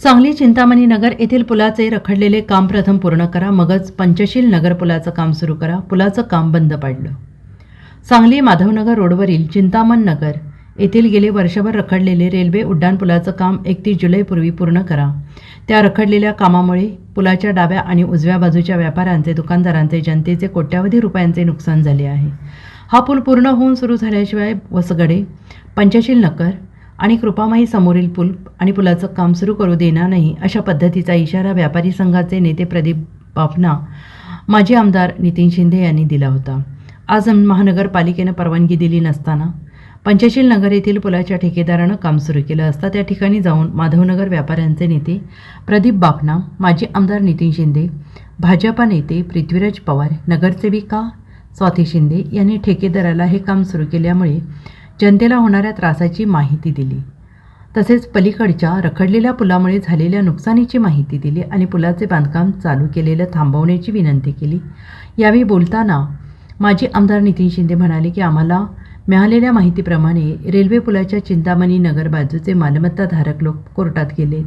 सांगली चिंतामणी नगर येथील पुलाचे रखडलेले काम प्रथम पूर्ण करा मगच पंचशील नगर पुलाचं काम सुरू करा पुलाचं काम बंद पाडलं. सांगली माधवनगर रोडवरील चिंतामण नगर येथील गेले वर्षभर रखडलेले रेल्वे उड्डाणपुलाचं काम एकतीस जुलैपूर्वी पूर्ण करा. त्या रखडलेल्या कामामुळे पुलाच्या डाव्या आणि उजव्या बाजूच्या व्यापाऱ्यांचे दुकानदारांचे जनतेचे कोट्यावधी रुपयांचे नुकसान झाले आहे. हा पूल पूर्ण होऊन सुरू झाल्याशिवाय वसगडे पंचशील नगर आणि कृपामाई समोरील पूल आणि पुलाचं काम सुरू करू देणार नाही अशा पद्धतीचा इशारा व्यापारी संघाचे नेते प्रदीप बापना माजी आमदार नितीन शिंदे यांनी दिला होता. आज महानगरपालिकेनं परवानगी दिली नसताना पंचशील नगर येथील पुलाच्या ठेकेदारानं काम सुरू केलं असता त्या ठिकाणी जाऊन माधवनगर व्यापाऱ्यांचे नेते प्रदीप बापना माजी आमदार नितीन शिंदे भाजपा नेते पृथ्वीराज पवार नगरसेविका स्वाती शिंदे यांनी ठेकेदाराला हे काम सुरू केल्यामुळे जनतेला होणाऱ्या त्रासाची माहिती दिली. तसेच पलीकडच्या रखडलेल्या पुलामुळे झालेल्या नुकसानीची माहिती दिली आणि पुलाचे बांधकाम चालू केलेलं थांबवण्याची विनंती केली. यावेळी बोलताना माजी आमदार नितीन शिंदे म्हणाले की आम्हाला मिळालेल्या माहितीप्रमाणे रेल्वे पुलाच्या चिंतामणी नगर बाजूचे मालमत्ताधारक लोक कोर्टात गेलेत.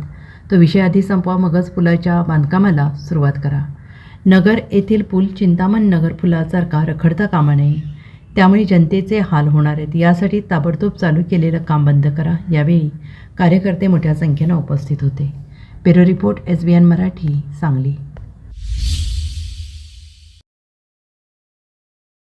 तो विषय आधी संपवा मगच पुलाच्या बांधकामाला सुरुवात करा. नगर येथील पूल चिंतामण नगर पुलासारखा रखडता कामा नये. त्यामुळे जनतेचे हाल होणार आहेत. यासाठी ताबडतोब चालू केलेलं काम बंद करा. यावेळी कार्यकर्ते मोठ्या संख्येनं उपस्थित होते. पेरो report S B N Marathi Sangli.